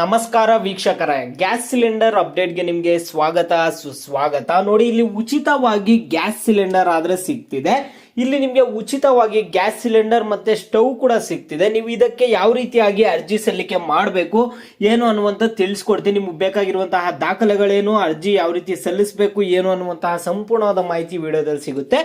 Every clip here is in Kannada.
ನಮಸ್ಕಾರ ವೀಕ್ಷಕರೇ, ಗ್ಯಾಸ್ ಸಿಲಿಂಡರ್ ಅಪ್ಡೇಟ್ಗೆ ನಿಮಗೆ ಸ್ವಾಗತ, ಸುಸ್ವಾಗತ. ನೋಡಿ, ಇಲ್ಲಿ ಉಚಿತವಾಗಿ ಗ್ಯಾಸ್ ಸಿಲಿಂಡರ್ ಆದ್ರೆ ಸಿಗ್ತಿದೆ. ಇಲ್ಲಿ ನಿಮಗೆ ಉಚಿತವಾಗಿ ಗ್ಯಾಸ್ ಸಿಲಿಂಡರ್ ಮತ್ತೆ ಸ್ಟವ್ ಕೂಡ ಸಿಗ್ತಿದೆ. ನೀವು ಇದಕ್ಕೆ ಯಾವ ರೀತಿಯಾಗಿ ಅರ್ಜಿ ಸಲ್ಲಿಕೆ ಮಾಡಬೇಕು, ಏನು ಅನ್ನುವಂಥ ತಿಳಿಸ್ಕೊಡ್ತೀನಿ. ನಿಮ್ಗೆ ಬೇಕಾಗಿರುವಂತಹ ದಾಖಲೆಗಳೇನು, ಅರ್ಜಿ ಯಾವ ರೀತಿ ಸಲ್ಲಿಸಬೇಕು, ಏನು ಅನ್ನುವಂತಹ ಸಂಪೂರ್ಣವಾದ ಮಾಹಿತಿ ವಿಡಿಯೋದಲ್ಲಿ ಸಿಗುತ್ತೆ.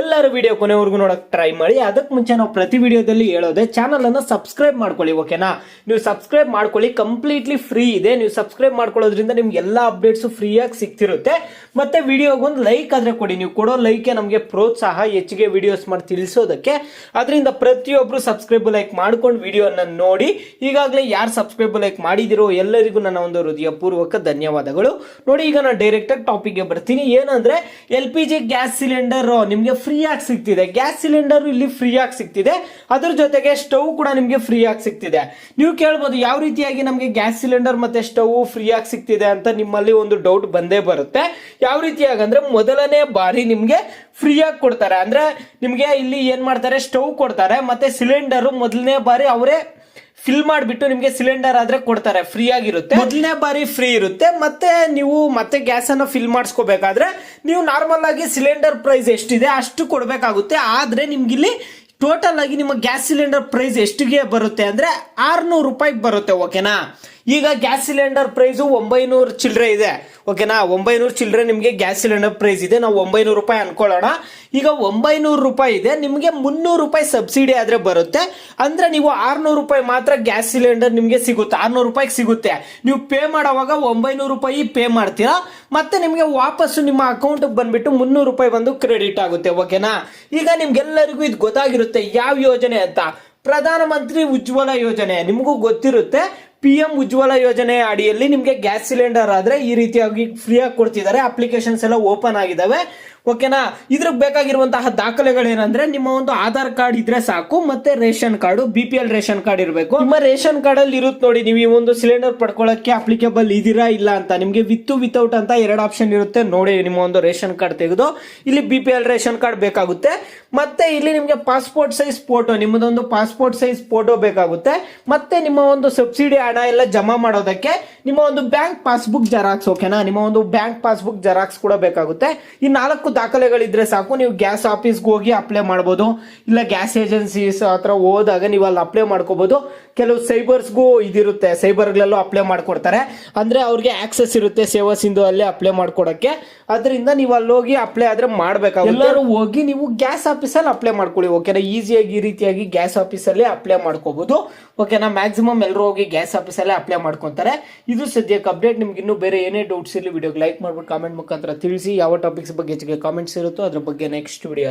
ಎಲ್ಲರೂ ವಿಡಿಯೋ ಕೊನೆವರೆಗೂ ನೋಡಕ್ ಟ್ರೈ ಮಾಡಿ. ಅದಕ್ಕೆ ಮುಂಚೆ ನಾವು ಪ್ರತಿ ವಿಡಿಯೋದಲ್ಲಿ ಹೇಳೋದೆ ಚಾನಲನ್ನು ಸಬ್ಸ್ಕ್ರೈಬ್ ಮಾಡ್ಕೊಳ್ಳಿ, ಓಕೆನಾ? ನೀವು ಸಬ್ಸ್ಕ್ರೈಬ್ ಮಾಡ್ಕೊಳ್ಳಿ, ಕಂಪ್ಲೀಟ್ಲಿ ಫ್ರೀ ಇದೆ. ನೀವು ಸಬ್ಸ್ಕ್ರೈಬ್ ಮಾಡ್ಕೊಳ್ಳೋದ್ರಿಂದ ನಿಮ್ಗೆ ಎಲ್ಲ ಅಪ್ಡೇಟ್ಸ್ ಫ್ರೀಯಾಗಿ ಸಿಗ್ತಿರುತ್ತೆ. ಮತ್ತೆ ವಿಡಿಯೋಗೊಂದು ಲೈಕ್ ಆದ್ರೆ ಕೊಡಿ. ನೀವು ಕೊಡೋ ಲೈಕ್ ನಮಗೆ ಪ್ರೋತ್ಸಾಹ, ಹೆಚ್ಚಿಗೆ ವಿಡಿಯೋಸ್ ಮಾಡಿ ತಿಳಿಸೋದಕ್ಕೆ. ಅದರಿಂದ ಪ್ರತಿಯೊಬ್ರು ಸಬ್ಸ್ಕ್ರೈಬ್ ಲೈಕ್ ಮಾಡ್ಕೊಂಡು ವಿಡಿಯೋನ ನೋಡಿ. ಈಗಾಗಲೇ ಯಾರು ಸಬ್ಸ್ಕ್ರೈಬ್ ಲೈಕ್ ಮಾಡಿದಿರೋ ಎಲ್ಲರಿಗೂ ನನ್ನ ಒಂದು ಹೃದಯಪೂರ್ವಕ ಧನ್ಯವಾದಗಳು. ನೋಡಿ, ಈಗ ನಾನು ಡೈರೆಕ್ಟ್ ಆಗಿ ಟಾಪಿಕ್ಗೆ ಬರ್ತೀನಿ. ಏನಂದರೆ L P G gas cylinder ನಿಮಗೆ ಫ್ರೀಯಾಗಿ ಸಿಗ್ತಿದೆ. ಗ್ಯಾಸ್ ಸಿಲಿಂಡರ್ ಇಲ್ಲಿ ಫ್ರೀಯಾಗಿ ಸಿಗ್ತಿದೆ. ಅದ್ರ ಜೊತೆಗೆ ಸ್ಟವ್ ಕೂಡ ನಿಮಗೆ ಫ್ರೀಯಾಗಿ ಸಿಗ್ತಿದೆ. ನೀವು ಕೇಳ್ಬೋದು ಯಾವ ರೀತಿಯಾಗಿ ನಮಗೆ ಗ್ಯಾಸ್ ಸಿಲಿಂಡರ್ ಮತ್ತೆ ಸ್ಟವ್ ಫ್ರೀಯಾಗಿ ಸಿಗ್ತಿದೆ ಅಂತ ನಿಮ್ಮಲ್ಲಿ ಒಂದು ಡೌಟ್ ಬಂದೇ ಬರುತ್ತೆ. ಯಾವ ರೀತಿಯಾಗಿ ಅಂದ್ರೆ, ಮೊದಲನೇ ಬಾರಿ ನಿಮಗೆ ಫ್ರೀಯಾಗಿ ಕೊಡ್ತಾರೆ. ಅಂದ್ರೆ ನಿಮಗೆ ಇಲ್ಲಿ ಏನು ಮಾಡ್ತಾರೆ? ಸ್ಟವ್ ಕೊಡ್ತಾರೆ. ಮತ್ತೆ ಸಿಲಿಂಡರ್ ಮೊದಲನೇ ಬಾರಿ ಅವರೇ ಫಿಲ್ ಮಾಡಿಬಿಟ್ಟು ನಿಮಗೆ ಸಿಲಿಂಡರ್ ಆದರೆ ಕೊಡ್ತಾರೆ. ಫ್ರೀ ಆಗಿರುತ್ತೆ. ಮೊದಲನೇ ಬಾರಿ ಫ್ರೀ ಇರುತ್ತೆ. ಮತ್ತೆ ನೀವು ಮತ್ತೆ ಗ್ಯಾಸ್ ಅನ್ನ ಫಿಲ್ ಮಾಡಿಸ್ಕೋಬೇಕಾದ್ರೆ ನೀವು ನಾರ್ಮಲ್ ಆಗಿ ಸಿಲಿಂಡರ್ ಪ್ರೈಸ್ ಎಷ್ಟಿದೆ ಅಷ್ಟು ಕೊಡಬೇಕಾಗುತ್ತೆ. ಆದರೆ ನಿಮ್ಗೆ ಇಲ್ಲಿ ಟೋಟಲ್ ಆಗಿ ನಿಮ್ಮ ಗ್ಯಾಸ್ ಸಿಲಿಂಡರ್ ಪ್ರೈಸ್ ಎಷ್ಟಿಗೆ ಬರುತ್ತೆ ಅಂದರೆ ಆರುನೂರು ರೂಪಾಯಿಗೆ ಬರುತ್ತೆ ಓಕೆನಾ ಈಗ ಗ್ಯಾಸ್ ಸಿಲಿಂಡರ್ ಪ್ರೈಸು ಒಂಬೈನೂರು ಚಿಲ್ಲರೆ ಇದೆ. ಓಕೆನಾ? ಒಂಬೈನೂರು ಚಿಲ್ಲರೆ ನಿಮಗೆ ಗ್ಯಾಸ್ ಸಿಲಿಂಡರ್ ಪ್ರೈಸ್ ಇದೆ. ನಾವು ಒಂಬೈನೂರು ರೂಪಾಯಿ ಅನ್ಕೊಳ್ಳೋಣ. ಈಗ ಒಂಬೈನೂರು ರೂಪಾಯಿ ಇದೆ. ನಿಮಗೆ ಮುನ್ನೂರು ರೂಪಾಯಿ ಸಬ್ಸಿಡಿ ಆದರೆ ಬರುತ್ತೆ. ಅಂದರೆ ನೀವು ಆರುನೂರು ರೂಪಾಯಿ ಮಾತ್ರ ಗ್ಯಾಸ್ ಸಿಲಿಂಡರ್ ನಿಮಗೆ ಸಿಗುತ್ತೆ. ಆರುನೂರು ರೂಪಾಯಿಗೆ ಸಿಗುತ್ತೆ. ನೀವು ಪೇ ಮಾಡೋವಾಗ ಒಂಬೈನೂರು ರೂಪಾಯಿ ಪೇ ಮಾಡ್ತೀರಾ. ಮತ್ತೆ ನಿಮಗೆ ವಾಪಸ್ಸು ನಿಮ್ಮ ಅಕೌಂಟಿಗೆ ಬಂದುಬಿಟ್ಟು ಮುನ್ನೂರು ರೂಪಾಯಿ ಬಂದು ಕ್ರೆಡಿಟ್ ಆಗುತ್ತೆ. ಓಕೆನಾ? ಈಗ ನಿಮ್ಗೆಲ್ಲರಿಗೂ ಇದು ಗೊತ್ತಾಗಿರುತ್ತೆ. ಯಾವ ಯೋಜನೆ ಅಂತ? ಪ್ರಧಾನಮಂತ್ರಿ ಉಜ್ವಲ ಯೋಜನೆ. ನಿಮಗೂ ಗೊತ್ತಿರುತ್ತೆ. ಪಿ ಎಂ ಉಜ್ವಲ ಯೋಜನೆ ಅಡಿಯಲ್ಲಿ ನಿಮಗೆ ಗ್ಯಾಸ್ ಸಿಲಿಂಡರ್ ಆದರೆ ಈ ರೀತಿಯಾಗಿ ಫ್ರೀಯಾಗಿ ಕೊಡ್ತಿದ್ದಾರೆ. ಅಪ್ಲಿಕೇಶನ್ಸ್ ಎಲ್ಲ ಓಪನ್ ಆಗಿದ್ದಾವೆ ಓಕೆನಾ ಇದ್ರಿಗೆ ಬೇಕಾಗಿರುವಂತಹ ದಾಖಲೆಗಳೇನಂದ್ರೆ ನಿಮ್ಮ ಒಂದು ಆಧಾರ್ ಕಾರ್ಡ್ ಇದ್ರೆ ಸಾಕು, ಮತ್ತೆ ration card B P L ration card ಇರಬೇಕು. ನಿಮ್ಮ ರೇಷನ್ ಕಾರ್ಡ್ ಅಲ್ಲಿ ಇರುತ್ತೆ ನೋಡಿ, ನೀವು ಈ ಒಂದು ಸಿಲಿಂಡರ್ ಪಡ್ಕೊಳ್ಳೋಕ್ಕೆ ಅಪ್ಲಿಕೇಬಲ್ ಇದೀರಾ ಇಲ್ಲ ಅಂತ, ನಿಮಗೆ ವಿತ್ ವಿತೌಟ್ ಅಂತ ಎರಡು ಆಪ್ಷನ್ ಇರುತ್ತೆ. ನೋಡಿ, ನಿಮ್ಮ ಒಂದು ರೇಷನ್ ಕಾರ್ಡ್ ತೆಗೆದು, ಇಲ್ಲಿ B P L ration card ಬೇಕಾಗುತ್ತೆ. ಮತ್ತೆ ಇಲ್ಲಿ ನಿಮಗೆ ಪಾಸ್ಪೋರ್ಟ್ ಸೈಜ್ ಫೋಟೋ ನಿಮ್ಮದೊಂದು ಪಾಸ್ಪೋರ್ಟ್ ಸೈಜ್ ಫೋಟೋ ಬೇಕಾಗುತ್ತೆ. ಮತ್ತೆ ನಿಮ್ಮ ಒಂದು ಸಬ್ಸಿಡಿ ಹಣ ಎಲ್ಲ ಜಮಾ ಮಾಡೋದಕ್ಕೆ ನಿಮ್ಮ ಒಂದು ಬ್ಯಾಂಕ್ ಪಾಸ್ಬುಕ್ ಜೆರಾಕ್ಸ್ ಓಕೆನಾ ನಿಮ್ಮ ಒಂದು ಬ್ಯಾಂಕ್ ಪಾಸ್ಬುಕ್ ಜೆರಾಕ್ಸ್ ಕೂಡ ಬೇಕಾಗುತ್ತೆ. ಈ ನಾಲ್ಕು ದಾಖಲೆಗಳಿದ್ರೆ ಸಾಕು, ನೀವು ಗ್ಯಾಸ್ ಆಫೀಸ್ಗೆ ಹೋಗಿ ಅಪ್ಲೈ ಮಾಡ್ಬೋದು. ಇಲ್ಲ ಗ್ಯಾಸ್ ಏಜೆನ್ಸೀಸ್ ಹತ್ರ ಹೋದಾಗ ನೀವು ಅಲ್ಲಿ ಅಪ್ಲೈ ಮಾಡ್ಕೋಬಹುದು ಕೆಲವು ಸೈಬರ್ಸ್ಗೂ ಇದಿರುತ್ತೆ ಸೈಬರ್ಗಳಲ್ಲೂ ಅಪ್ಲೈ ಮಾಡ್ಕೊಡ್ತಾರೆ. ಅಂದ್ರೆ ಅವ್ರಿಗೆ ಆಕ್ಸೆಸ್ ಇರುತ್ತೆ ಸೇವಾ ಸಿಂಧು ಅಲ್ಲೇ ಅಪ್ಲೈ ಮಾಡ್ಕೊಡಕ್ಕೆ. ಅದರಿಂದ ನೀವು ಅಲ್ಲಿ ಹೋಗಿ ಅಪ್ಲೈ ಆದ್ರೆ ಮಾಡ್ಬೇಕಾಗುತ್ತೆ. ಎಲ್ಲರೂ ಹೋಗಿ ನೀವು ಗ್ಯಾಸ್ ಆಫೀಸಲ್ಲಿ ಅಪ್ಲೈ ಮಾಡ್ಕೊಳ್ಳಿ ಓಕೆನಾ ಈಸಿಯಾಗಿ ಈ ರೀತಿಯಾಗಿ ಗ್ಯಾಸ್ ಆಫೀಸಲ್ಲಿ ಅಪ್ಲೈ ಮಾಡ್ಕೋಬೋದು. ಓಕೆನಾ ಮ್ಯಾಕ್ಸಿಮಮ್ ಎಲ್ಲರೂ ಹೋಗಿ ಗ್ಯಾಸ್ ಆಫೀಸಲ್ಲೇ ಅಪ್ಲೈ ಮಾಡ್ಕೊತಾರೆ. ಇದು ಸದ್ಯಕ್ಕೆ ಅಪ್ಡೇಟ್ ನಿಮ್ಗೆ ಇನ್ನೂ ಬೇರೆ ಏನೇ ಡೌಟ್ಸ್ ಇರಲಿ ವಿಡಿಯೋಗೆ ಲೈಕ್ ಮಾಡ್ಬಿಟ್ಟು ಕಾಮೆಂಟ್ ಮುಖಾಂತರ ತಿಳಿಸಿ, ಯಾವ ಟಾಪಿಕ್ಸ್ ಬಗ್ಗೆ ಹೆಚ್ಚಿಗೆ ಕಾಮೆಂಟ್ಸ್ ಇರುತ್ತೋ ಅದ್ರ ಬಗ್ಗೆ ನೆಕ್ಸ್ಟ್ ವಿಡಿಯೋ